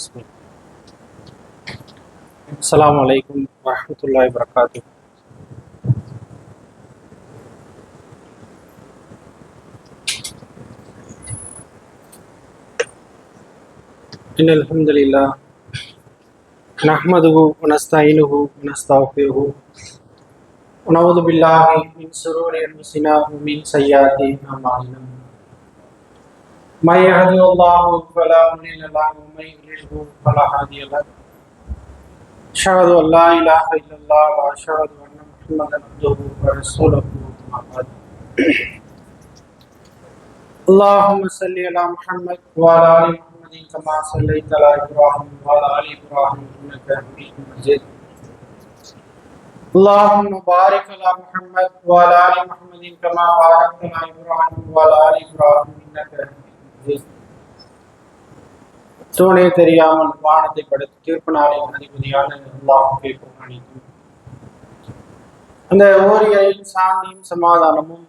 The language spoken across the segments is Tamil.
بسم الله السلام عليكم ورحمة الله وبركاته إن الحمد لله نحمده ونستعينه ونستغفره ونعوذ بالله من شرور أنفسنا ومن سيئات أعمالنا من يهدي الله فلا مضل له ومن يضلل فلا هادي له. أشهد أن لا إله إلا الله وأشهد أن محمدا عبده ورسوله. أما اللهم صل على محمد وعلى آل محمد كما صليت على إبراهيم وعلى آل إبراهيم إنك حميد مجيد. اللهم بارك على محمد وعلى آل محمد كما باركت على إبراهيم وعلى آل إبراهيم إنك தூணே தெரியாமல் வானத்தை படுத்து தீர்ப்பு நாளின் அதிபதியான அல்லாஹுக்கே புகழனைக்கும் அந்த ஓரியின் சாந்தியும் சமாதானமும்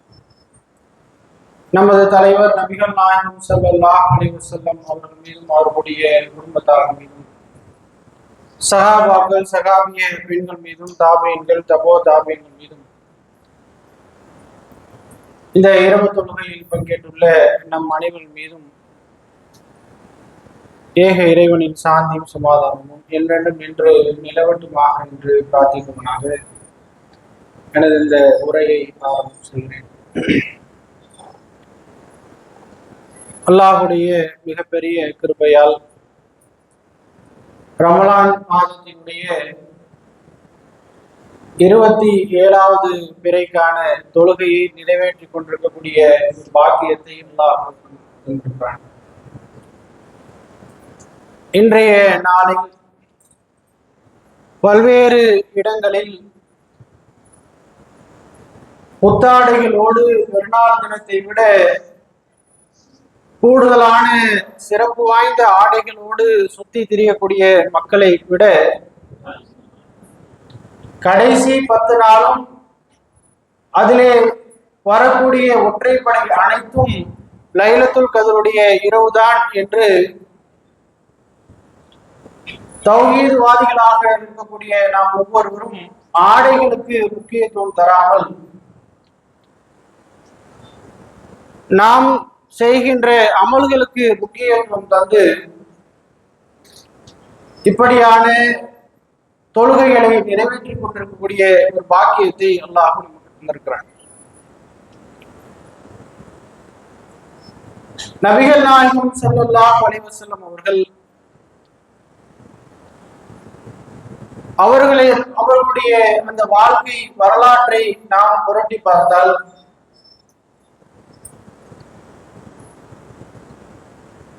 நமது தலைவர் நபிகள் நாயகம் ஸல்லல்லாஹு அலைஹி செல்லம் அவர்கள் மீதும் அவர்களுடைய குடும்பத்தார் மீதும் சகாபாக்கள் சகாபிய பெண்கள் மீதும் தாபியன்கள் தபோ தாபியன்கள் மீதும் இந்த இரவு தொழுகையில் பங்கேற்றுள்ள நம் அனைவர் மீதும் ஏக இறைவனின் சாந்தியும் சமாதானமும் என்றென்றும் நின்று நிலவட்டுமாக என்று பிரார்த்திக்குமனாக. எனது இந்த உரையை ஆரம்பம் செய்கிறேன் அல்லாஹுடைய மிகப்பெரிய கிருபையால் ரமலான் மாதத்தினுடைய இருபத்தி ஏழாவது பிறைக்கான தொழுகையை நிறைவேற்றிக் கொண்டிருக்கக்கூடிய பாக்கியத்தை அல்லாஹ் கொண்டிருக்கிறான் இன்றைய நாளில் பல்வேறு இடங்களில் புத்தாடைகளோடு பெருநாள் தினத்தை விட கூடுதலான சிறப்பு வாய்ந்த ஆடைகளோடு சுத்தி திரியக்கூடிய மக்களை விட கடைசி பத்து நாளும் அதிலே வரக்கூடிய ஒற்றைப்படை அனைத்தும் லைலத்துல் கதருடைய இரவுதான் என்று தௌஹீத்வாதிகளாக இருக்கக்கூடிய நாம் ஒவ்வொருவரும் ஆடைகளுக்கு முக்கியத்துவம் தராமல் நாம் செய்கின்ற அமல்களுக்கு முக்கியத்துவம் தந்து இப்படியான தொழுகைகளை நிறைவேற்றிக் கொண்டிருக்கக்கூடிய ஒரு பாக்கியத்தை அல்லாஹ் நமக்கு நபிகள் நாயகம் செல்லல்லா அலைஹி செல்லும் அவர்கள் அவர்களை அவர்களுடைய அந்த வாழ்க்கை வரலாற்றை நாம் புரட்டி பார்த்தால்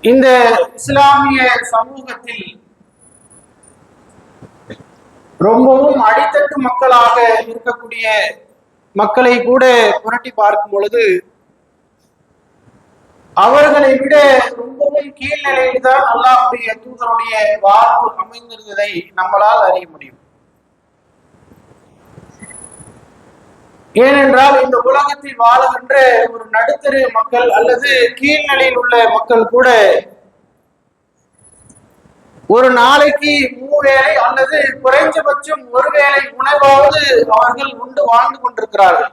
இந்த இஸ்லாமிய சமூகத்தில் ரொம்பவும் அடித்தட்டு மக்களாக இருக்கக்கூடிய மக்களை கூட புரட்டி பார்க்கும் பொழுது அவர்களை விட ரொம்பவும் கீழ்நிலையில் தான் அல்லாஹுடைய தூதருடைய வாழ்வு அமைந்திருந்ததை நம்மளால் அறிய முடியும். ஏனென்றால் இந்த உலகத்தில் வாழுகின்ற ஒரு நடுத்தரு மக்கள் அல்லது கீழ்நிலையில் உள்ள மக்கள் கூட ஒரு நாளைக்கு மூவேளை அல்லது குறைஞ்சபட்சம் ஒருவேளை உணவாவது அவர்கள் உண்டு வாழ்ந்து கொண்டிருக்கிறார்கள்.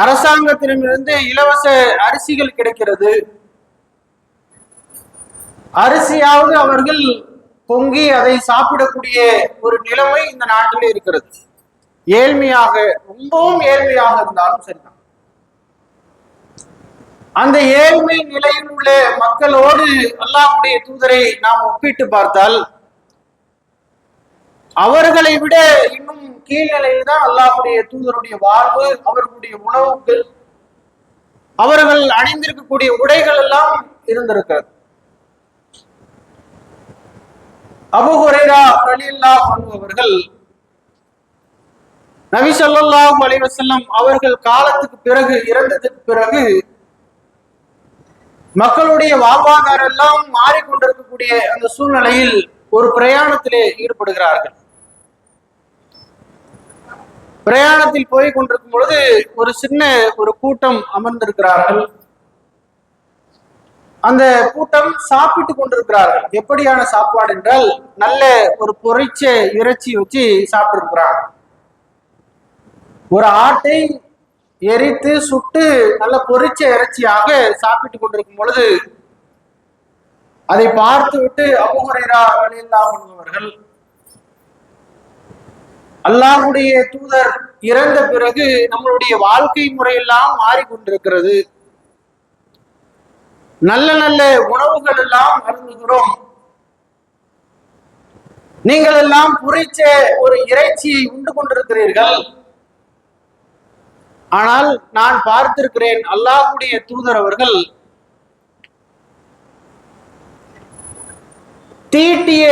அரசாங்கத்திடமிருந்து இலவச அரிசிகள் கிடைக்கிறது. அரிசியாவது அவர்கள் பொங்கி அதை சாப்பிடக்கூடிய ஒரு நிலைமை இந்த நாட்டிலே இருக்கிறது. ஏழ்மையாக ரொம்பவும் ஏழ்மையாக இருந்தாலும் சரிதான். அந்த ஏழ்மை நிலையில் உள்ள மக்களோடு அல்லாஹுடைய தூதரை நாம் ஒப்பிட்டு பார்த்தால் அவர்களை விட இன்னும் கீழ்நிலையில் தான் அல்லாஹுடைய தூதருடைய வாழ்வு அவர்களுடைய உணவுகள் அவர்கள் அணிந்திருக்கக்கூடிய உடைகள் எல்லாம் இருந்திருக்கிறது. அபு ஹுரைரா ரலியல்லாஹு அவர்கள் நபி ஸல்லல்லாஹு அலிவசல்லம் அவர்கள் காலத்துக்கு பிறகு இறந்ததுக்கு பிறகு மக்களுடைய வாழ்வாதாரம் எல்லாம் மாறிக்கொண்டிருக்கக்கூடிய அந்த சூழ்நிலையில் ஒரு பிரயாணத்திலே ஈடுபடுகிறார்கள். பிரயாணத்தில் போய் கொண்டிருக்கும் பொழுது ஒரு சின்ன ஒரு கூட்டம் அமர்ந்திருக்கிறார்கள். அந்த கூட்டம் சாப்பிட்டு கொண்டிருக்கிறார்கள். எப்படியான சாப்பாடு என்றால் நல்ல ஒரு பொரிச்ச இறைச்சி வச்சு சாப்பிட்டிருக்கிறாங்க ஒரு ஆட்டை எரித்து சுட்டு நல்ல பொரிச்ச இறைச்சியாக சாப்பிட்டு கொண்டிருக்கும் பொழுது அதை பார்த்து விட்டு அபுஹரேரா அவர்கள் அல்லாஹுடைய தூதர் இறந்த பிறகு நம்மளுடைய வாழ்க்கை முறையெல்லாம் மாறிக்கொண்டிருக்கிறது. நல்ல நல்ல உணவுகள் எல்லாம் அருந்துகிறோம். நீங்கள் எல்லாம் புரிச்ச ஒரு இறைச்சியை உண்டு கொண்டிருக்கிறீர்கள். ஆனால் நான் பார்த்திருக்கிறேன் அல்லாஹுடைய தூதர் அவர்கள் தீட்டிய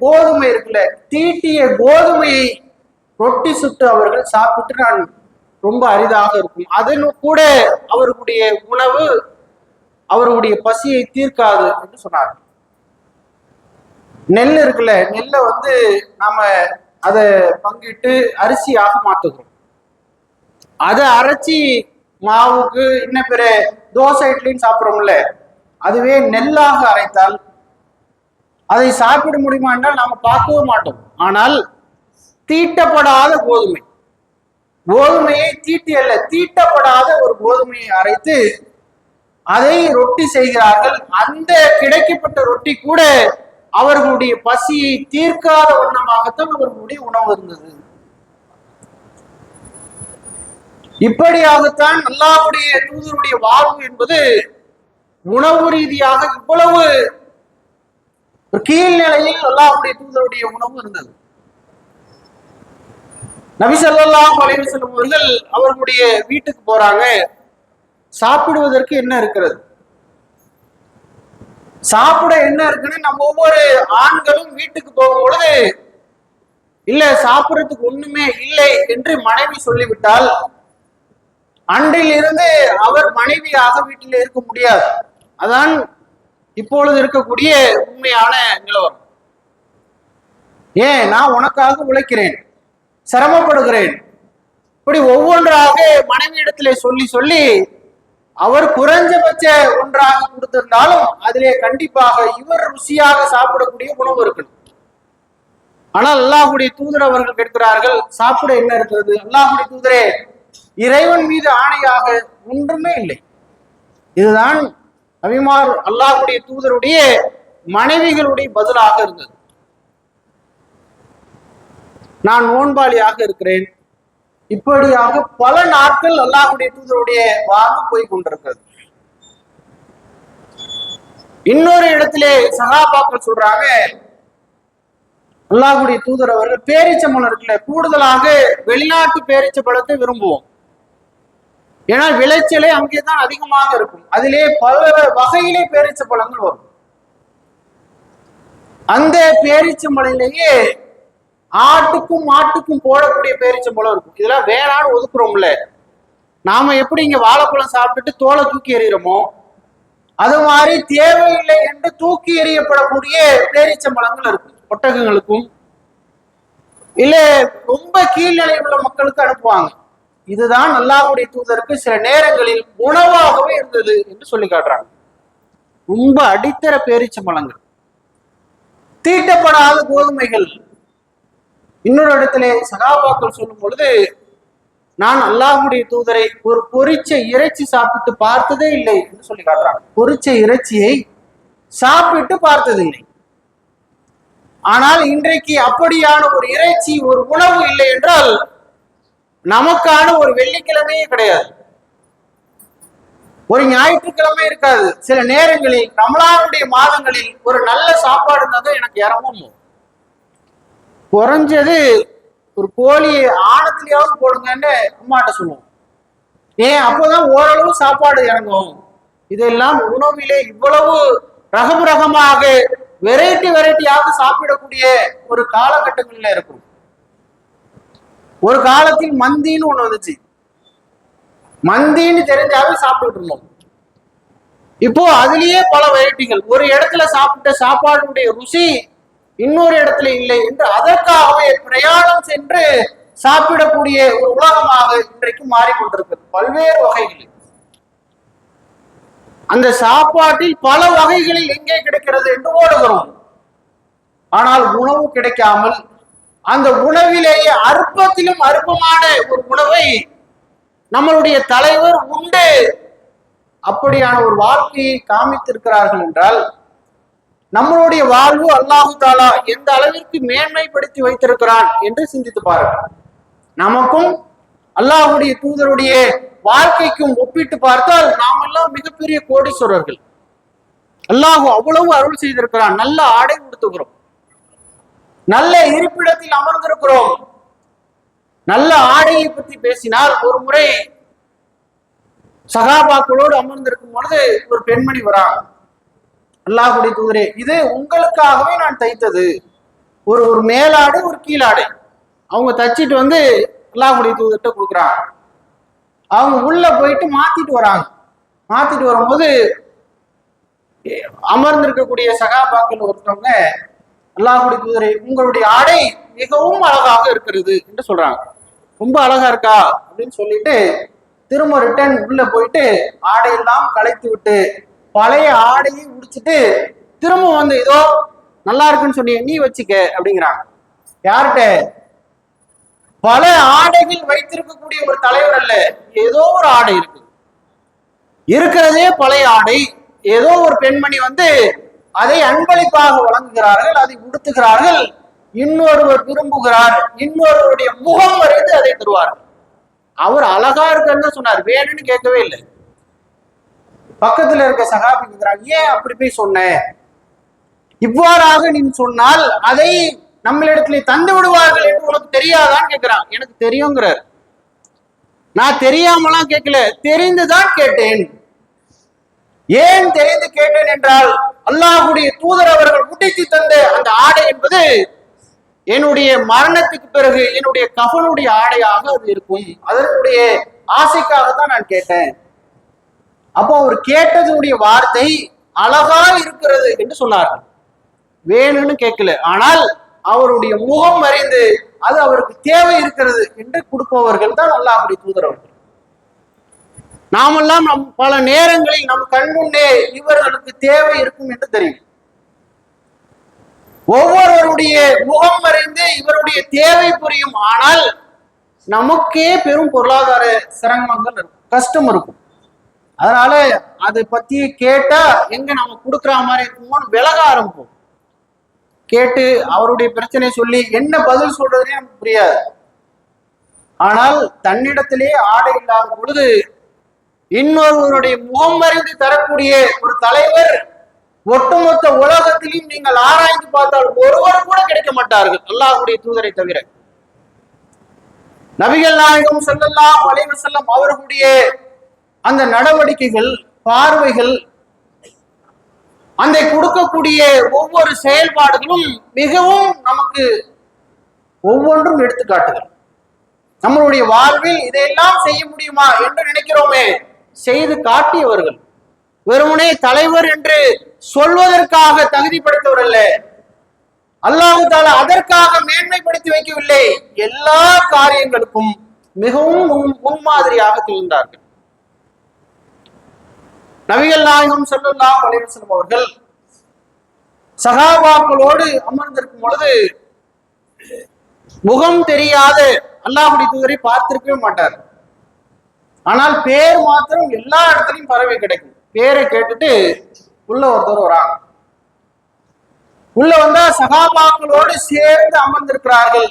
கோதுமை இருக்குல்ல தீட்டிய கோதுமையை ரொட்டி சுட்டு அவர்கள் சாப்பிட்டு நான் ரொம்ப அரிதாக இருக்கும். அதன் கூட அவர்களுடைய உணவு அவர்களுடைய பசியை தீர்க்காது என்று சொன்னார். நெல் இருக்குல்ல நெல்லை வந்து நாம அதை பங்கிட்டு அரிசியாக மாத்துகிறோம் அதை அரைச்சி மாவுக்கு இன்ன பிற தோசை இட்லின்னு சாப்பிட்றோம்ல அதுவே நெல்லாக அரைத்தால் அதை சாப்பிட முடியுமா என்றால் நாம பார்க்கவே மாட்டோம். ஆனால் தீட்டப்படாத கோதுமை. கோதுமையை தீட்டி அல்ல தீட்டப்படாத ஒரு கோதுமையை அரைத்து அதை ரொட்டி செய்கிறார்கள். அந்த கிடைக்கப்பட்ட ரொட்டி கூட அவர்களுடைய பசியை தீர்க்காத வண்ணமாகத்தான் அவர்களுடைய உணவு இருந்தது. இப்படியாகத்தான் அல்லாவுடைய தூதருடைய வாழ்வு என்பது உணவு ரீதியாக இவ்வளவு கீழ்நிலையில் அல்லாவுடைய தூதருடைய உணவு இருந்தது. நபி ஸல்லல்லாஹு அவர்கள் அவர்களுடைய வீட்டுக்கு போறாங்க. சாப்பிடுவதற்கு என்ன இருக்கிறது? சாப்பிட என்ன இருக்குன்னு நம்ம ஒவ்வொரு ஆண்களும் வீட்டுக்கு போகும் பொழுது இல்ல சாப்பிடுறதுக்கு ஒண்ணுமே இல்லை என்று மனைவி சொல்லிவிட்டால் அன்றில் இருந்து அவர் மனைவியாக வீட்டில் இருக்க முடியாது. அதான் இப்பொழுது இருக்கக்கூடிய உண்மையான நிலவரம். ஏன் நான் உனக்காக உழைக்கிறேன். சிரமப்படுகிறேன். இப்படி ஒவ்வொன்றாக மனைவியிடத்திலே சொல்லி சொல்லி அவர் குறைஞ்சபட்ச ஒன்றாக கொடுத்திருந்தாலும் அதிலே கண்டிப்பாக இவர் ருசியாக சாப்பிடக்கூடிய உணவு இருக்கணும். ஆனால் அல்லாஹுடைய தூதர் அவர்கள் கேட்கிறார்கள் சாப்பிட என்ன இருக்கிறது? அல்லாஹுடைய தூதரே இறைவன் மீது ஆணையாக ஒன்றுமே இல்லை. இதுதான் அபிமார் அல்லாஹுடைய தூதருடைய மனைவிகளுடைய பதிலாக இருந்தது. நான் நோன்பாளியாக இருக்கிறேன். இப்படியாக பல நாட்கள் அல்லாஹுடைய தூதருடைய வாழ்வு போய் கொண்டிருக்கிறது. இன்னொரு இடத்திலே சகாபாக்கள் சொல்றாங்க அல்லாஹுடைய தூதர் அவர்கள் பேரிச்சம்பழம் இருக்குல்ல கூடுதலாக வெளிநாட்டு பேரிச்ச பழத்தை விரும்புவோம். ஏன்னா விளைச்சலே அங்கேதான் அதிகமாக இருக்கும். அதிலே பல வகையிலே பேரிச்ச பழங்கள் வரும். அந்த பேரிச்சம்பழையிலேயே ஆட்டுக்கும் மாட்டுக்கும் போடக்கூடிய பேரிச்சம்பழம் இருக்கும். இதெல்லாம் வேளாண் ஒதுக்குறோம்ல. நாம எப்படி இங்க வாழைப்பழம் சாப்பிட்டுட்டு தோலை தூக்கி எறிகிறோமோ அது மாதிரி தேவையில்லை என்று தூக்கி எறியப்படக்கூடிய பேரிச்சம்பழங்கள் இருக்கும். ஒட்டகங்களுக்கும் இல்ல ரொம்ப கீழ்நிலை உள்ள மக்களுக்கு அனுப்புவாங்க. இதுதான் அல்லாஹ்வுடைய தூதருக்கு சில நேரங்களில் உணவாகவே இருந்தது என்று சொல்லி காட்டுறாங்க. ரொம்ப அடித்தர பேரிச்சம்பழங்கள் தீட்டப்படாத கோதுமைகள் இன்னொரு இடத்திலே சகாபாக்கள் சொல்லும் பொழுது நான் அல்லாஹுடைய தூதரை ஒரு பொறிச்ச இறைச்சி சாப்பிட்டு பார்த்ததே இல்லை என்று சொல்லி காட்டுறாங்க. பொறிச்ச இறைச்சியை சாப்பிட்டு பார்த்ததில்லை. ஆனால் இன்றைக்கு அப்படியான ஒரு இறைச்சி ஒரு உணவு இல்லை என்றால் நமக்கான ஒரு வெள்ளிக்கிழமையே கிடையாது. ஒரு ஞாயிற்றுக்கிழமை இருக்காது. சில நேரங்களில் ரமலானுடைய மாதங்களில் ஒரு நல்ல சாப்பாடு இருந்தால் தான் எனக்கு இறங்கும். குறைஞ்சது ஒரு கோழியை ஆணத்திலேயாவது போடுங்கன்னு அம்மாட்ட சொல்லுவோம். ஏன்? அப்போதான் ஓரளவு சாப்பாடு இறங்கும். இதெல்லாம் உணவிலே இவ்வளவு ரகம் ரகமாக வெரைட்டி வெரைட்டியாக சாப்பிடக்கூடிய ஒரு காலகட்டங்கள்ல இருக்கும். ஒரு காலத்தில் மந்தின்னு ஒண்ணு வந்துச்சு. மந்தின்னு தெரிஞ்சாவே சாப்பிட்டுட்டு இருந்தோம். இப்போ அதுலயே பல வெரைட்டிகள் ஒரு இடத்துல சாப்பிட்ட சாப்பாடுடைய ருசி இன்னொரு இடத்துல இல்லை என்று அதற்காகவே பிரயாணம் சென்று சாப்பிடக்கூடிய ஒரு உலகமாக இன்றைக்கு மாறிக்கொண்டிருக்கிறது. பல்வேறு வகைகளில். அந்த சாப்பாட்டில் பல வகைகளில் எங்கே கிடைக்கிறது என்று ஓடுகிறோம். ஆனால் உணவு கிடைக்காமல் அந்த உணவிலேயே அற்பத்திலும் அற்பமான ஒரு உணவை நம்மளுடைய தலைவர் உண்டு. அப்படியான ஒரு வாழ்க்கையை காமித்திருக்கிறார்கள் என்றால் நம்மளுடைய வாழ்வு அல்லாஹு தாலா எந்த அளவிற்கு மேன்மைப்படுத்தி வைத்திருக்கிறான் என்று சிந்தித்து பாருங்கள் நமக்கும் அல்லாஹுடைய தூதருடைய வாழ்க்கைக்கும் ஒப்பிட்டு பார்த்தால் நாம் எல்லாம் மிகப்பெரிய கோடீஸ்வரர்கள். அல்லாஹு அவ்வளவு அருள் செய்திருக்கிறான் நல்ல ஆடை கொடுத்துக்கிறோம் நல்ல இருப்பிடத்தில் அமர்ந்திருக்கிறோம். நல்ல ஆடையை பற்றி பேசினால் ஒரு முறை சகாபாக்களோடு அமர்ந்திருக்கும் பொழுது ஒரு பெண்மணி வராங்க. அல்லாஹுடைய தூதரே இது உங்களுக்காகவே நான் தைத்தது. ஒரு ஒரு மேலாடை ஒரு கீழாடை. அவங்க தச்சிட்டு வந்து அல்லாஹுடைய தூதர்கிட்ட கொடுக்குறாங்க. அவங்க உள்ள போயிட்டு மாத்திட்டு வராங்க. மாத்திட்டு வரும்போது அமர்ந்திருக்கக்கூடிய சகாபாக்கள் ஒருத்தவங்க அல்லாஹுடைய தூதரை உங்களுடைய ஆடை மிகவும் அழகாக இருக்கிறது என்று சொல்றாங்க. ரொம்ப அழகா இருக்கா? அப்படின்னு சொல்லிட்டு திரும்ப ரிட்டர்ன் உள்ள போயிட்டு ஆடையெல்லாம் களைத்து விட்டு பழைய ஆடையை உடிச்சிட்டு திரும்ப வந்து ஏதோ நல்லா இருக்குன்னு சொன்னீங்க நீ வச்சுக்க அப்படிங்கிறாங்க. யார்கிட்ட? பல ஆடைகள் வைத்திருக்கக்கூடிய ஒரு தலைவர் அல்ல ஏதோ ஒரு ஆடை இருக்கு இருக்கிறதே பழைய ஆடை ஏதோ ஒரு பெண்மணி வந்து அதை அன்பளிப்பாக வழங்குகிறார்கள் அதை உடுத்துகிறார்கள் இன்னொருவர் விரும்புகிறார் இன்னொருவருடைய முகம் வரைந்து அதை தருவார்கள். அவர் அழகா இருக்குன்னு சொன்னார் வேணும்னு கேட்கவே இல்லை. பக்கத்துல இருக்க சகாபி கேட்கிறாங்க ஏன் அப்படி போய் சொன்ன? இவ்வாறாக நீ சொன்னால் அதை நம்மளிடத்துல தந்து விடுவார்கள் என்று உனக்கு தெரியாதான்னு கேட்கிறான் எனக்கு தெரியுங்கிறார் நான் தெரியாமலாம் கேட்கல தெரிந்துதான் கேட்டேன். ஏன் தெரிந்து கேட்டேன் என்றால் அல்லாஹுடைய தூதர் அவர்கள் முடித்து தந்த அந்த ஆடை என்பது என்னுடைய மரணத்துக்கு பிறகு என்னுடைய கபனுடைய ஆடையாக அது இருக்கும். அதனுடைய ஆசைக்காக தான் நான் கேட்டேன். அப்போ அவர் கேட்டதனுடைய வார்த்தை அழகா இருக்கிறது என்று சொன்னார்கள். வேணும்னு கேட்கல. ஆனால் அவருடைய முகம் அறிந்து அது அவருக்கு தேவை இருக்கிறது என்று கொடுப்பவர்கள் தான் அல்லாஹுடைய தூதர் அவர்கள். நாமெல்லாம் நம் பல நேரங்களில் நம் கண்முன்னே இவர்களுக்கு தேவை இருக்கும் என்று தெரியும். ஒவ்வொருவருடைய முகம் மறைந்து இவருடைய தேவை புரியும். ஆனால் நமக்கே பெரும் பொருளாதார சிரமங்கள் இருக்கும். கஷ்டம் இருக்கும். அதனால அதை பத்தி கேட்டா எங்க நம்ம கொடுக்குற மாதிரி இருக்குமோன்னு விலக ஆரம்பிப்போம். கேட்டு அவருடைய பிரச்சனை சொல்லி என்ன பதில் சொல்றதுனே நமக்கு புரியாது. ஆனால் தன்னிடத்திலே ஆடை இல்லாத பொழுது இன்னொருவருடைய முகம் அறிந்து தரக்கூடிய ஒரு தலைவர் ஒட்டுமொத்த உலகத்திலையும் நீங்கள் ஆராய்ந்து பார்த்தால் ஒருவர் கூட கிடைக்க மாட்டார்கள். அல்லாஹுடைய தூதரை தவிர. நபிகள் நாயகம் ஸல்லல்லாஹு வளைவு செல்லம் அவர்களுடைய அந்த நடவடிக்கைகள் பார்வைகள் அந்த கொடுக்கக்கூடிய ஒவ்வொரு செயல்பாடுகளும் மிகவும் நமக்கு ஒவ்வொன்றும் எடுத்துக்காட்டுகள். நம்மளுடைய வாழ்வில் இதையெல்லாம் செய்ய முடியுமா என்று நினைக்கிறோமே. செய்து காட்டியவர்கள். வெறுமனே தலைவர் என்று சொல்வதற்காக தகுதி படைத்தவர் அல்ல. அல்லாஹு தாலா அதற்காக மேன்மைப்படுத்தி வைக்கவில்லை. எல்லா காரியங்களுக்கும் மிகவும் முன்மாதிரியாக திகழ்ந்தார்கள். நபிகள் நாயகம் ஸல்லல்லாஹு அலைஹி வஸல்லம் அவர்கள் சகாபாக்களோடு அமர்ந்திருக்கும் பொழுது முகம் தெரியாத அல்லாஹுடைய தூதரை பார்த்திருக்கவே மாட்டார். ஆனால் பேர் மாத்திரம் எல்லா இடத்துலையும் பறவை கிடைக்கும். பேரை கேட்டுட்டு உள்ள ஒருத்தர் வராங்க. உள்ள வந்தா சகாபாக்களோடு சேர்ந்து அமர்ந்திருக்கிறார்கள்.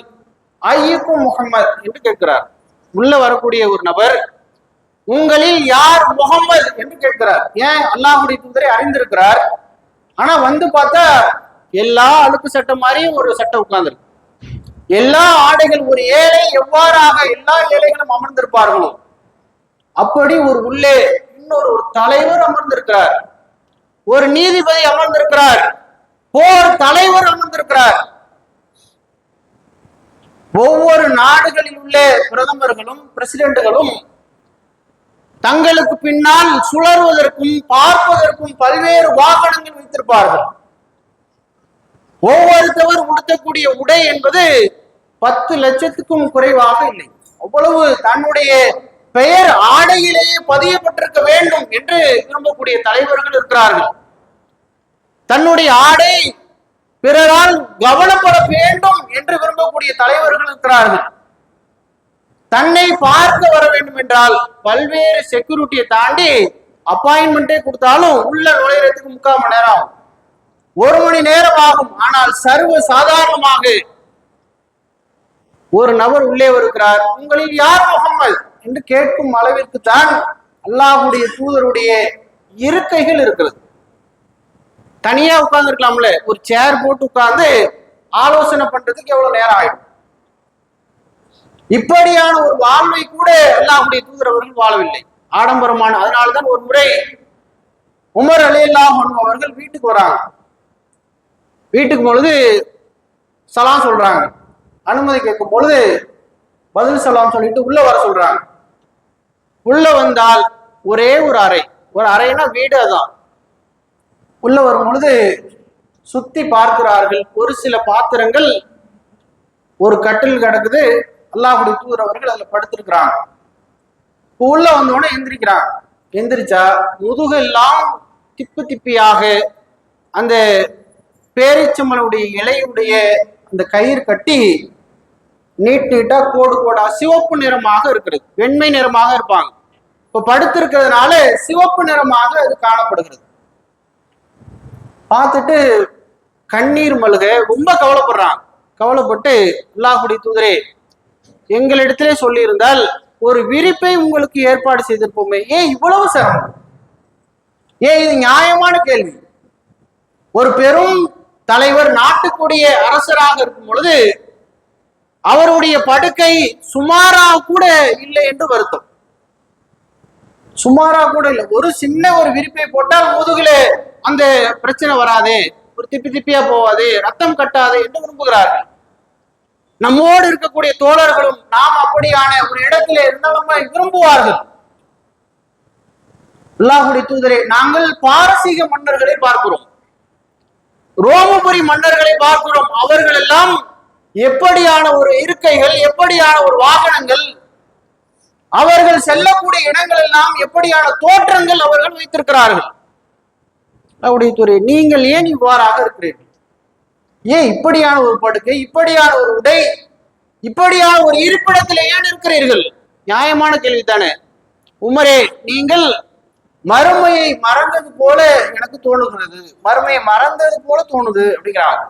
ஐயக்கும் முகமது என்று கேட்கிறார். உள்ள வரக்கூடிய ஒரு நபர் உங்களில் யார் முகம்மது என்று கேட்கிறார். ஏன் அல்லாஹுடைய தூதரை அறிந்திருக்கிறார்? ஆனா வந்து பார்த்தா எல்லா அழுக்கு சட்டம் மாதிரியும் ஒரு சட்டம் உட்கார்ந்துருக்கு. எல்லா ஆடைகள் ஒரு ஏழை எவ்வாறாக எல்லா ஏழைகளும் அமர்ந்திருப்பார்களோ அப்படி ஒரு உள்ளே இன்னொரு ஒரு தலைவர் அமர்ந்திருக்கிறார். ஒரு நீதிபதி அமர்ந்திருக்கிறார். போர் தலைவர் அமர்ந்திருக்கிறார். ஒவ்வொரு நாடுகளில் உள்ள பிரதமர்களும் பிரசிடென்ட்களும் தங்களுக்கு பின்னால் சுழறுவதற்கும் பார்ப்பதற்கும் பல்வேறு வாகனங்கள் வைத்திருப்பார்கள். ஒவ்வொருத்தவர் உடுத்தக்கூடிய உடை என்பது பத்து லட்சத்துக்கும் குறைவாக இல்லை. அவ்வளவு தன்னுடைய பெயர் ஆடையிலேயே பதியப்பட்டிருக்க வேண்டும் என்று விரும்பக்கூடிய தலைவர்கள் இருக்கிறார்கள். தன்னுடைய ஆடை பிறரால் கவனப்பட வேண்டும் என்று விரும்பக்கூடிய தலைவர்கள் இருக்கிறார்கள். தன்னை பார்க்க வர வேண்டும் என்றால் பல்வேறு செக்யூரிட்டியை தாண்டி அப்பாயின்மெண்டே கொடுத்தாலும் உள்ள நுழையறதுக்கு முக்கால் மணி நேரம் ஆகும். ஒரு மணி நேரம் ஆகும். ஆனால் சர்வ சாதாரணமாக ஒரு நபர் உள்ளே வருகிறார். உங்களில் யார் முகம்மது? என்று கேட்கும் அளவிற்கு தான் அல்லாஹுடைய தூதருடைய இருக்கைகள் இருக்கிறது. தனியா உட்கார்ந்து இருக்கலாம்ல ஒரு சேர் போட்டு உட்கார்ந்து ஆலோசனை பண்றதுக்கு எவ்வளவு நேரம் ஆயிடும்? இப்படியான ஒரு வாழ்வை கூட அல்லாஹுடைய தூதரவர்கள் வாழவில்லை. ஆடம்பரமான அதனால்தான் ஒரு முறை உமர் அலி அல்லாஹ் அவர்கள் வீட்டுக்கு வராங்க. வீட்டுக்கு பொழுது சலாம் சொல்றாங்க. அனுமதி கேட்கும் பொழுது பதில் சலாம் சொல்லிட்டு உள்ள வர சொல்றாங்க. உள்ள வந்தால் ஒரே ஒரு அறை. ஒரு அறைனா வீடு அதான். உள்ள வரும் பொழுது சுத்தி பார்க்கிறார்கள். ஒரு சில பாத்திரங்கள் ஒரு கட்டில் கிடக்குது. அல்லாஹுடைய தூதர் அவர்கள் அதுல படுத்திருக்கிறாங்க. உள்ள வந்தோடனே எந்திரிக்கிறான் எந்திரிச்சா முதுகெல்லாம் திப்பு திப்பியாக அந்த பேரிச்சம்மனுடைய இலையுடைய அந்த கயிறு கட்டி நீட் நீட்டா கோடு கோடா சிவப்பு நிறமாக இருக்கிறது. வெண்மை நிறமாக இருப்பாங்க. இப்ப படுத்திருக்கிறதுனால சிவப்பு நிறமாக அது காணப்படுகிறது. பார்த்துட்டு கண்ணீர் மழுக ரொம்ப கவலைப்படுறாங்க. கவலைப்பட்டு அல்லாஹுடைய தூதரே எங்களிடத்திலே சொல்லியிருந்தால் ஒரு விரிப்பை உங்களுக்கு ஏற்பாடு செய்திருப்போமே. ஏன் இவ்வளவு சிரமம்? ஏன் இது நியாயமான கேள்வி? ஒரு பெரும் தலைவர் நாட்டுக்குடைய அரசராக இருக்கும் பொழுது அவருடைய படுக்கை சுமாரா கூட இல்லை என்று வருத்தம். சுமாரா கூட இல்லை. ஒரு சின்ன ஒரு விரிப்பை போட்டால் முதுகுல அந்த பிரச்சனை வராது. ஒரு திப்பி திப்பியா போவாது ரத்தம் கட்டாது என்று விரும்புகிறார்கள். நம்மோடு இருக்கக்கூடிய தோழர்களும் நாம் அப்படியான ஒரு இடத்திலே இருந்தாலும் விரும்புவார்கள். அல்லாஹுடைய தூதரே நாங்கள் பாரசீக மன்னர்களை பார்க்கிறோம். ரோமபுரி மன்னர்களை பார்க்கிறோம். அவர்கள் எல்லாம் எப்படியான ஒரு இருக்கைகள் எப்படியான ஒரு வாகனங்கள் அவர்கள் செல்லக்கூடிய இடங்கள் எல்லாம் எப்படியான தோற்றங்கள் அவர்கள் வைத்திருக்கிறார்கள். அல்லாஹ்வுடைய தூதரே நீங்கள் ஏன் இவ்வாறாக இருக்கிறீர்கள்? ஏன் இப்படியான ஒரு படுக்கை இப்படியான ஒரு உடை இப்படியான ஒரு இருப்பிடத்தில் ஏன் இருக்கிறீர்கள் நியாயமான கேள்வி தானே உமரே நீங்கள் மறுமையை மறந்தது போல எனக்கு தோணுகிறது. மறுமையை மறந்தது போல தோணுது அப்படிங்கிறாங்க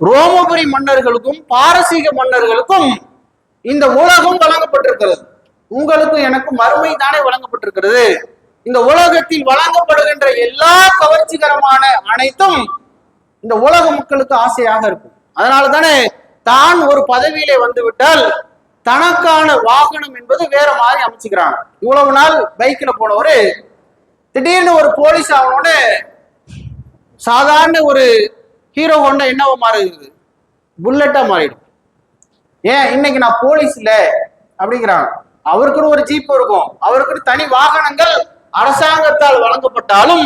ரோமபுரி மன்னர்களுக்கும் பாரசீக மன்னர்களுக்கும் இந்த உலகம் வழங்கப்பட்டிருக்கிறது. உங்களுக்கும் எனக்கும் மறுமை தானே வழங்கப்பட்டிருக்கிறது. இந்த உலகத்தில் வழங்கப்படுகின்ற எல்லா கவர்ச்சிகரமான அனைத்தும் இந்த உலக மக்களுக்கு ஆசையாக இருக்கும். அதனால தானே தான் ஒரு பதவியிலே வந்துவிட்டால் தனக்கான வாகனம் என்பது வேற மாதிரி அமைச்சுக்கிறாங்க. இவ்வளவு நாள் பைக்ல போனவரு திடீர்னு ஒரு போலீஸ் ஆகணும்னு சாதாரண ஒரு ஹீரோ ஹோண்டா என்னவோ மாறுது புல்லட்டா மாறிடும். ஏன்? இன்னைக்கு நான் போலீஸ் இல்ல அப்படிங்கிறாங்க. அவருக்குன்னு ஒரு ஜீப் இருக்கும். அவருக்குன்னு தனி வாகனங்கள் அரசாங்கத்தால் வழங்கப்பட்டாலும்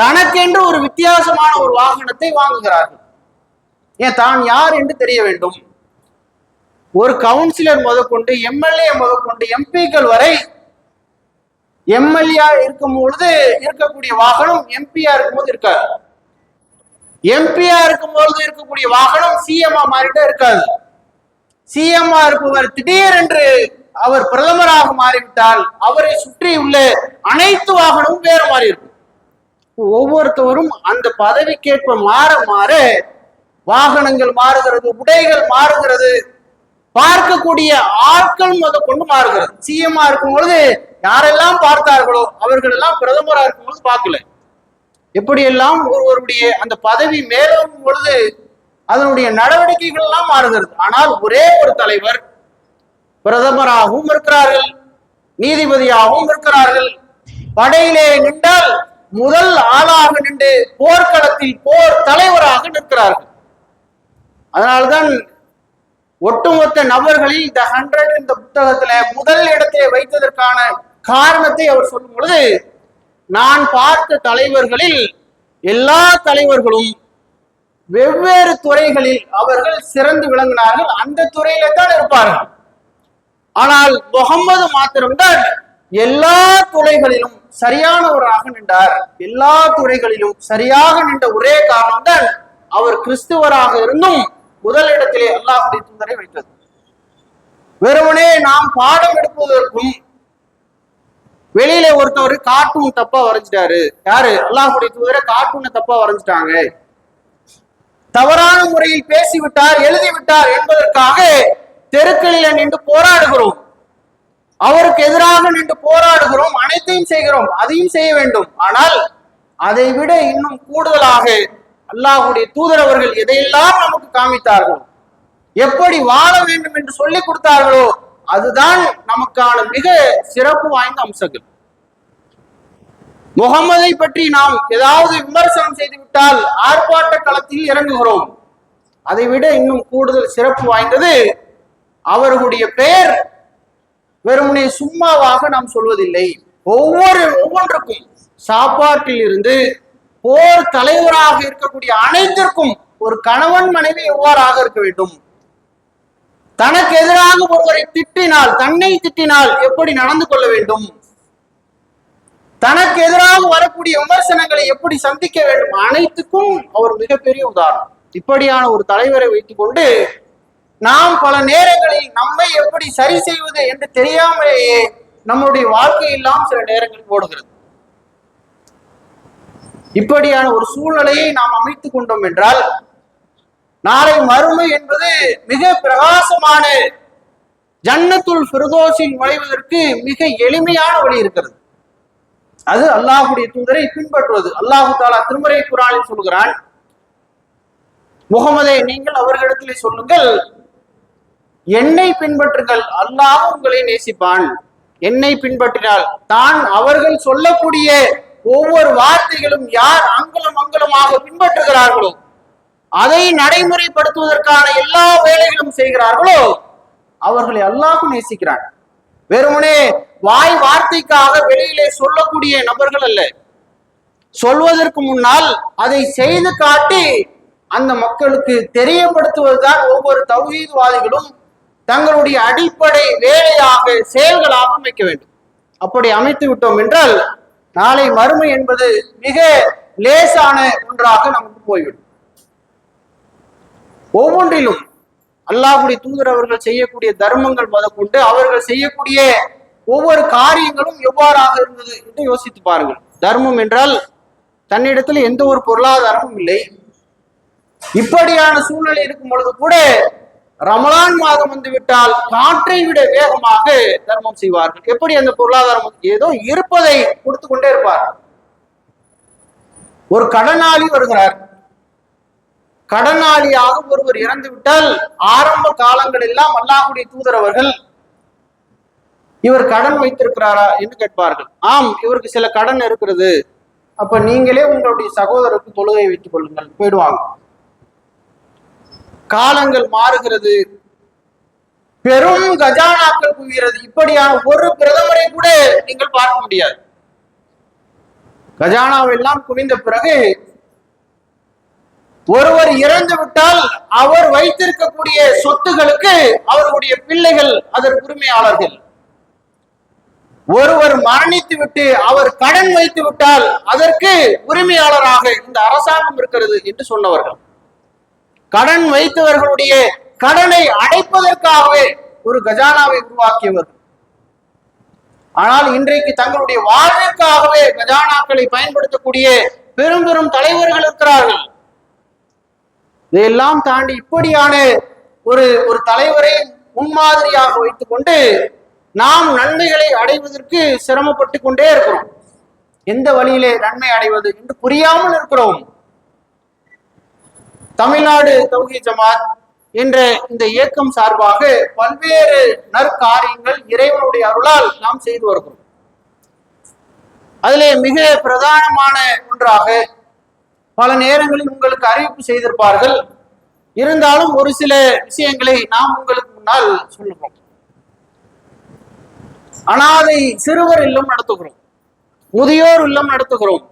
தனக்கென்று ஒரு வித்தியாசமான ஒரு வாகனத்தை வாங்குகிறார்கள். ஏன் தான் யார் என்று தெரிய வேண்டும். ஒரு கவுன்சிலர் முதற்கொண்டு எம்எல்ஏ முதற்கொண்டு எம்பிக்கள் வரை எம்எல்ஏ இருக்கும் பொழுது இருக்கக்கூடிய வாகனம் எம்பியா இருக்கும்போது இருக்காது. எம்பியா இருக்கும் பொழுது இருக்கக்கூடிய வாகனம் சிஎம்ஆ மாறிட்டே இருக்காது. சிஎம்ஆ இருப்பவர் திடீரென்று அவர் பிரதமராக மாறிவிட்டால் அவரை சுற்றி உள்ள அனைத்து வாகனமும் வேற மாறி இருக்கும். ஒவ்வொருத்தவரும் அந்த பதவிக்கேற்ப மாற மாற வாகனங்கள் மாறுகிறது உடைகள் மாறுகிறது. பார்க்கக்கூடிய ஆட்கள் முத கொண்டு மாறுகிறது. சிஎம்மா இருக்கும் பொழுது யாரெல்லாம் பார்த்தார்களோ அவர்கள் எல்லாம் பிரதமரா இருக்கும் பொழுது பார்க்கல. எப்படியெல்லாம் ஒருவருடைய அந்த பதவி மேலும் பொழுது அதனுடைய நடவடிக்கைகள் எல்லாம் மாறுகிறது. ஆனால் ஒரே ஒரு தலைவர் பிரதமராகவும் இருக்கிறார்கள் நீதிபதியாகவும் இருக்கிறார்கள். படையிலே நின்றால் முதல் ஆளாக நின்று போர்க்களத்தில் போர் தலைவராக நிற்கிறார்கள். அதனால்தான் ஒட்டுமொத்த நபர்களில் த ஹண்ட்ரட் இந்த புத்தகத்துல முதல் இடத்தை வைத்ததற்கான காரணத்தை அவர் சொல்லும் பொழுது நான் பார்த்த தலைவர்களில் எல்லா தலைவர்களும் வெவ்வேறு துறைகளில் அவர்கள் சிறந்து விளங்கினார்கள். அந்த துறையில தான் இருப்பார்கள். ஆனால் முகம்மது மாத்திரம்தான் எல்லா துறைகளிலும் சரியானவராக நின்றார். எல்லா துறைகளிலும் சரியாக நின்ற ஒரே காரணம்தான் அவர் கிறிஸ்துவராக இருந்தும் முதல் இடத்திலே அல்லாஹுடைய தூதரை வைத்தது. வெறுமனே நாம் பாடம் எடுப்பதற்கும் வெளியில ஒருத்தவர் கார்ட்டூன் தப்பா வரைஞ்சிட்டாரு. யாரு? அல்லாஹுடைய தூதரை கார்ட்டூனை தப்பா வரைஞ்சிட்டாங்க. தவறான முறையில் பேசிவிட்டார் எழுதிவிட்டார் என்பதற்காக தெருக்களில நின்று போராடுகிறோம். அவருக்கு எதிராக நின்று போராடுகிறோம் அனைத்தையும் செய்கிறோம் அதையும் செய்ய வேண்டும். ஆனால் அதை விட இன்னும் கூடுதலாக அல்லாஹுடைய தூதர் அவர்கள் எதையெல்லாம் நமக்கு காமித்தார்கள் எப்படி வாழ வேண்டும் என்று சொல்லிக் கொடுத்தார்களோ அதுதான் நமக்கான மிக சிறப்பு வாய்ந்த அம்சங்கள். முகமதை பற்றி நாம் ஏதாவது விமர்சனம் செய்துவிட்டால் ஆர்ப்பாட்ட களத்தில் இறங்குகிறோம். அதை விட இன்னும் கூடுதல் சிறப்பு வாய்ந்தது அவர்களுடைய பெயர் வெறுமனே சும்மாவாக நாம் சொல்வதில்லை. ஒவ்வொரு ஒவ்வொன்றுக்கும் சாப்பாட்டில் இருந்து போர் தலைவராக இருக்கக்கூடிய அனைத்திற்கும் ஒரு கணவன் மனைவி எவ்வாறாக இருக்க வேண்டும்? தனக்கு எதிராக ஒருவரை திட்டினால் தன்னை திட்டினால் எப்படி நடந்து கொள்ள வேண்டும்? தனக்கு எதிராக வரக்கூடிய விமர்சனங்களை எப்படி சந்திக்க வேண்டும்? அனைத்துக்கும் அவர் மிகப்பெரிய உதாரணம். இப்படியான ஒரு தலைவரை வைத்துக் கொண்டு நாம் பல நேரங்களில் நம்மை எப்படி சரி செய்வது என்று தெரியாமலேயே நம்முடைய வாழ்க்கையெல்லாம் சில நேரங்களில் ஓடுகிறது. இப்படியான ஒரு சூழ்நிலையை நாம் அமைத்துக் கொண்டோம் என்றால் நாளை மறுமை என்பது மிக பிரகாசமான ஜன்னத்துல் பிரதோஷில் நுழைவதற்கு மிக எளிமையான வழி இருக்கிறது. அது அல்லாஹுடைய தூதரை பின்பற்றுவது. அல்லாஹு தாலா திருமறை குரானில் சொல்கிறான் முகமதே நீங்கள் அவர்களிடத்திலே சொல்லுங்கள் என்னை பின்பற்றுங்கள். அல்லாஹ் உங்களை நேசிப்பான். என்னை பின்பற்றினால் தான் அவர்கள் சொல்லக்கூடிய ஒவ்வொரு வார்த்தைகளும் யார் அங்குலம் அங்கலமாக பின்பற்றுகிறார்களோ அதை நடைமுறைப்படுத்துவதற்கான எல்லா வேலைகளும் செய்கிறார்களோ அவர்களை அல்லாஹ் நேசிக்கிறான். வெறுமனே வாய் வார்த்தைக்காக வெளியிலே சொல்லக்கூடிய நபர்கள் அல்ல. சொல்வதற்கு முன்னால் அதை செய்து காட்டி அந்த மக்களுக்கு தெரியப்படுத்துவதுதான் ஒவ்வொரு தௌஹீத்வாதிகளும் தங்களுடைய அடிப்படை வேலையாக செயல்களாக அமைக்க வேண்டும். அப்படி அமைத்து விட்டோம் என்றால் நாளை மறுமை என்பது மிக லேசான ஒன்றாக நமக்கு போய்விடும். ஒவ்வொன்றிலும் அல்லாஹுடைய தூதர் அவர்கள் செய்யக்கூடிய தர்மங்கள் முதற்கொண்டு அவர்கள் செய்யக்கூடிய ஒவ்வொரு காரியங்களும் எவ்வாறாக இருந்தது என்று யோசித்து பாருங்கள். தர்மம் என்றால் தன்னிடத்தில் எந்த ஒரு பொருளாதாரமும் இல்லை. இப்படியான சூழ்நிலை இருக்கும் பொழுது கூட ரமலான் மாதம் வந்து விட்டால் காற்றை விட வேகமாக தர்மம் செய்வார்கள். எப்படி அந்த பொருளாதாரம் ஏதோ இருப்பதை கொடுத்து கொண்டே இருப்பார். ஒரு கடனாளி வருகிறார். கடனாளியாக ஒருவர் இறந்து விட்டால் ஆரம்ப காலங்களெல்லாம் அல்லாஹுடைய தூதரவர்கள் இவர் கடன் வைத்திருக்கிறாரா என்று கேட்பார்கள். ஆம் இவருக்கு சில கடன் இருக்கிறது. அப்ப நீங்களே உங்களுடைய சகோதரருக்கு தொழுகை வைத்துக் கொள்ளுங்கள் போயிடுவாங்க. காலங்கள் மாறுகிறது. பெரும் கஜானாக்கள் குவிகிறது. இப்படியான ஒரு பிரதமரை கூட நீங்கள் பார்க்க முடியாது. கஜானாவெல்லாம் குவிந்த பிறகு ஒருவர் இறந்து விட்டால் அவர் வைத்திருக்கக்கூடிய சொத்துகளுக்கு அவருடைய பிள்ளைகள் அதற்கு உரிமையாளர்கள். ஒருவர் மரணித்து விட்டு அவர் கடன் வைத்து விட்டால் அதற்கு உரிமையாளராக இந்த அரசாங்கம் இருக்கிறது என்று சொன்னவர்கள் கடன் வைத்தவர்களுடைய கடனை அடைப்பதற்காகவே ஒரு கஜானாவை உருவாக்கியவர். ஆனால் இன்றைக்கு தங்களுடைய வாழ்விற்காகவே கஜானாக்களை பயன்படுத்தக்கூடிய பெரும் பெரும் தலைவர்கள் இருக்கிறார்கள். இதையெல்லாம் தாண்டி இப்படியான ஒரு ஒரு தலைவரை முன்மாதிரியாக வைத்துக்கொண்டு நாம் நன்மைகளை அடைவதற்கு சிரமப்பட்டு கொண்டே இருக்கிறோம். எந்த வழியிலே நன்மை அடைவது என்று புரியாமல் இருக்கிறோம். தமிழ்நாடு தௌஹி ஜமாத் என்ற இந்த இயக்கம் சார்பாக பல்வேறு நற்காரியங்கள் இறைவனுடைய அருளால் நாம் செய்து வருகிறோம். அதிலே மிக பிரதானமான ஒன்றாக பல நேரங்களில் உங்களுக்கு அறிவிப்பு செய்திருப்பார்கள். இருந்தாலும் ஒரு சில விஷயங்களை நாம் உங்களுக்கு முன்னால் சொல்லுகிறோம் அனாதை சிறுவர் இல்லம் நடத்துகிறோம். முதியோர் இல்லம் நடத்துகிறோம்.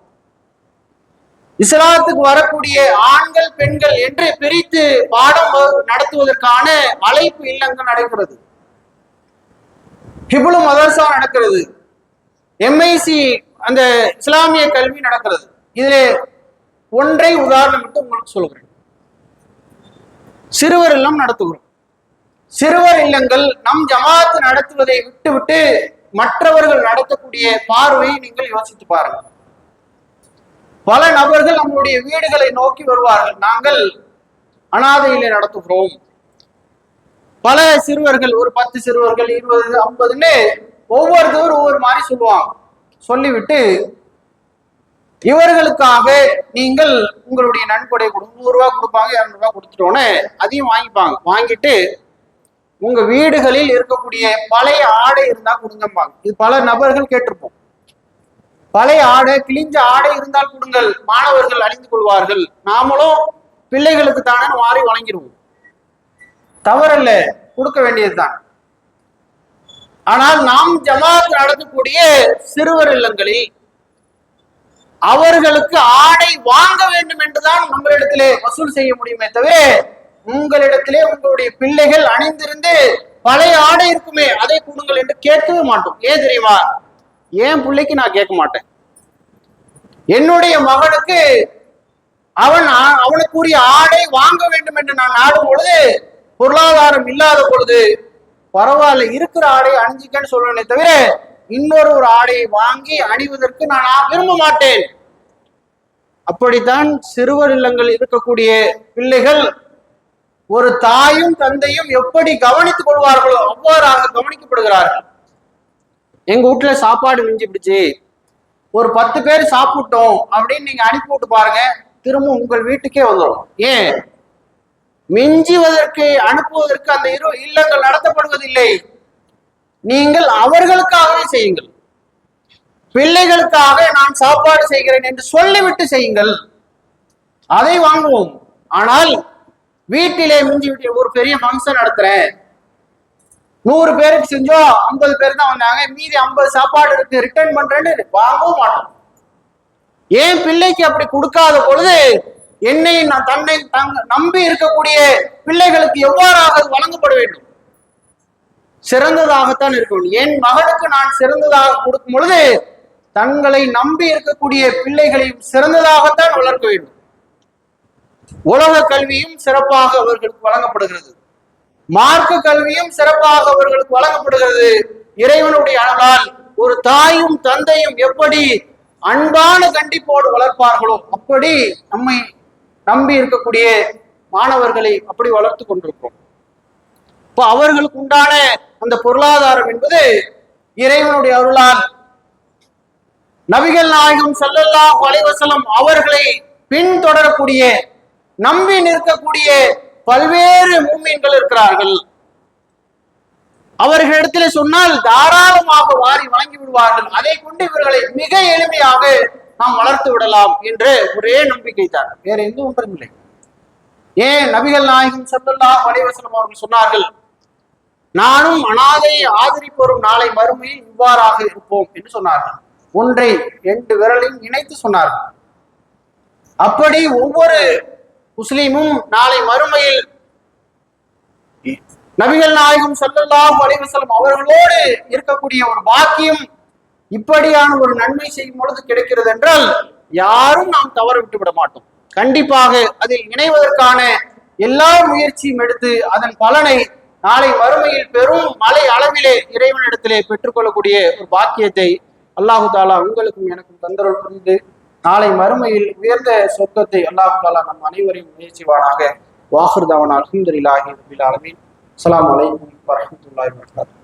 இஸ்லாத்துக்கு வரக்கூடிய ஆண்கள் பெண்கள் என்று பிரித்து பாடம் நடத்துவதற்கான அழைப்பு இல்லங்கள் நடக்கிறது. ஹிபுலு மதரசா நடக்கிறது. எம்ஐசி அந்த இஸ்லாமிய கல்வி நடக்கிறது. இதுல ஒன்றை உதாரணம் மட்டும் உங்களுக்கு சொல்கிறேன். சிறுவர் இல்லம் நடத்துகிறோம். சிறுவர் இல்லங்கள் நம் ஜமாத்து நடத்துவதை விட்டுவிட்டு மற்றவர்கள் நடத்தக்கூடிய பார்வையை நீங்கள் யோசித்து பாருங்கள். பல நபர்கள் நம்முடைய வீடுகளை நோக்கி வருவார்கள். நாங்கள் அனாதையிலே நடத்துகிறோம். பல சிறுவர்கள் ஒரு பத்து சிறுவர்கள் இருபது ஐம்பதுன்னு ஒவ்வொருத்தரும் ஒவ்வொரு மாதிரி சொல்லுவாங்க. சொல்லிவிட்டு இவர்களுக்காக நீங்கள் உங்களுடைய நன்கொடை கொடு நூறு ரூபாய் கொடுப்பாங்க இரநூறு ரூபாய் கொடுத்துட்டோன்னு அதையும் வாங்கிப்பாங்க. வாங்கிட்டு உங்க வீடுகளில் இருக்கக்கூடிய பழைய ஆடை இருந்தா கொடுங்கம்பாங்க. இது பல நபர்கள் கேட்டிருப்போம். பழைய ஆடை கிழிஞ்ச ஆடை இருந்தால் கொடுங்கள். மாணவர்கள் அணிந்து கொள்வார்கள். நாமளும் பிள்ளைகளுக்கு தானே மாறி வழங்கிடுவோம் தவறல்ல கொடுக்க வேண்டியதுதான். ஆனால் நாம் ஜமாத் நடத்தக்கூடிய சிறுவர் இல்லங்களில் அவர்களுக்கு ஆடை வாங்க வேண்டும் என்றுதான் நம்மளிடத்திலே வசூல் செய்ய முடியுமே தவிர உங்களிடத்திலே உங்களுடைய பிள்ளைகள் அணிந்திருந்து பழைய ஆடை இருக்குமே அதை கொடுங்கள் என்று கேட்கவே மாட்டோம். ஏன் தெரியுமா? என் பிள்ளைக்கு நான் கேட்க மாட்டேன். என்னுடைய மகனுக்கு அவன் அவனுக்குரிய ஆடை வாங்க வேண்டும் என்று நான் நாடும் பொழுது பொருளாதாரம் இல்லாத பொழுது பரவாயில்ல இருக்கிற ஆடை அணிஞ்சிக்கன்னு சொல்லுவனே தவிர இன்னொரு ஒரு ஆடையை வாங்கி அணிவதற்கு நான் விரும்ப மாட்டேன். அப்படித்தான் சிறுவர் இல்லங்கள் இருக்கக்கூடிய பிள்ளைகள் ஒரு தாயும் தந்தையும் எப்படி கவனித்துக் கொள்வார்களோ அவ்வாறாக கவனிக்கப்படுகிறார்கள். எங்க வீட்டுல சாப்பாடு மிஞ்சி பிடிச்சி ஒரு பத்து பேர் சாப்பிட்டோம் அப்படின்னு நீங்க அனுப்பி விட்டு பாருங்க. திரும்ப உங்கள் வீட்டுக்கே வந்துடும் ஏன்? மிஞ்சுவதற்கு அனுப்புவதற்கு அந்த இரு இல்லங்கள் நடத்தப்படுவதில்லை. நீங்கள் அவர்களுக்காகவே செய்யுங்கள். பிள்ளைகளுக்காக நான் சாப்பாடு செய்கிறேன் என்று சொல்லிவிட்டு செய்யுங்கள். அதை வாங்குவோம். ஆனால் வீட்டிலே மிஞ்சி விட்டு ஒரு பெரிய ஃபங்க்ஷன் நடத்துறேன். நூறு பேருக்கு செஞ்சோம் ஐம்பது பேர் தான் வந்தாங்க. மீதி ஐம்பது சாப்பாடு இருக்கு ரிட்டர்ன் பண்றேன்னு வாங்கவும் மாட்டோம். ஏன் பிள்ளைக்கு அப்படி கொடுக்காத பொழுது என்னை நான் தன்னை தங்க நம்பி இருக்கக்கூடிய பிள்ளைகளுக்கு எவ்வாறாக வழங்கப்பட வேண்டும்? சிறந்ததாகத்தான் இருக்க வேண்டும் என் மகனுக்கு நான் சிறந்ததாக கொடுக்கும் பொழுது தங்களை நம்பி இருக்கக்கூடிய பிள்ளைகளையும் சிறந்ததாகத்தான் வளர்க்க வேண்டும். உலக கல்வியும் சிறப்பாக அவர்களுக்கு வழங்கப்படுகிறது. மார்க்க கல்வியும் சிறப்பாக அவர்களுக்கு வழங்கப்படுகிறது. இறைவனுடைய அருளால் ஒரு தாயும் தந்தையும் எப்படி அன்பான கண்டிப்போடு வளர்ப்பார்களோ அப்படி நம்மை நம்பி இருக்கக்கூடிய மாணவர்களை அப்படி வளர்த்து கொண்டிருக்கிறோம். இப்போ அவர்களுக்கு உண்டான அந்த பொருளாதாரம் என்பது இறைவனுடைய அருளால் நபிகள் நாயகம் செல்லல்லா வலைவசலம் அவர்களை பின்தொடரக்கூடிய நம்பி நிற்கக்கூடிய பல்வேறு மூமீன்கள் இருக்கிறார்கள். அவர்களிடத்தில் சொன்னால் தாராளமாக வாரி வழங்கி விடுவார்கள். அதை கொண்டு இவர்களை மிக எளிமையாக நாம் வளர்த்து விடலாம் என்று ஒரே நம்பிக்கை தான். வேற எந்த ஒன்றும் இல்லை. ஏன் நபிகள் நாயகம் ஸல்லல்லாஹு அலைஹி அவர்கள் சொன்னார்கள் நானும் அனாதையை ஆதரிப்போரும் நாளை மறுமையில் இவ்வாறாக இருப்போம் என்று சொன்னார்கள். ஒன்றை ரெண்டு விரலையும் இணைத்து சொன்னார்கள். அப்படி ஒவ்வொரு முஸ்லீமும் நாளை மறுமையில் நபிகள் நாயகம் ஸல்லல்லாஹு அலைஹி அவர்களோடு இருக்கக்கூடிய ஒரு பாக்கியம் இப்படியான ஒரு நன்மை செய்யும் பொழுது கிடைக்கிறது என்றால் யாரும் நாம் தவற விட்டு விட மாட்டோம். கண்டிப்பாக அதில் இணைவதற்கான எல்லா முயற்சியும் எடுத்து அதன் பலனை நாளை மறுமையில் பெரும் மலை அளவிலே இறைவனிடத்திலே பெற்றுக்கொள்ளக்கூடிய ஒரு பாக்கியத்தை அல்லாஹு தாலா உங்களுக்கும் எனக்கும் தந்தருள் புரிந்து நாளை மறுமையில் உயர்ந்த சொர்க்கத்தை அல்லாஹ் தாலா நம் அனைவரையும் முயற்சிவானாக வாஹிர்தவன் அலமதுல்லாஹி ரபில் ஆலமீன். அஸ்ஸலாமு வலைக்கம் வரமத்துல்லாஹி வரகாத்து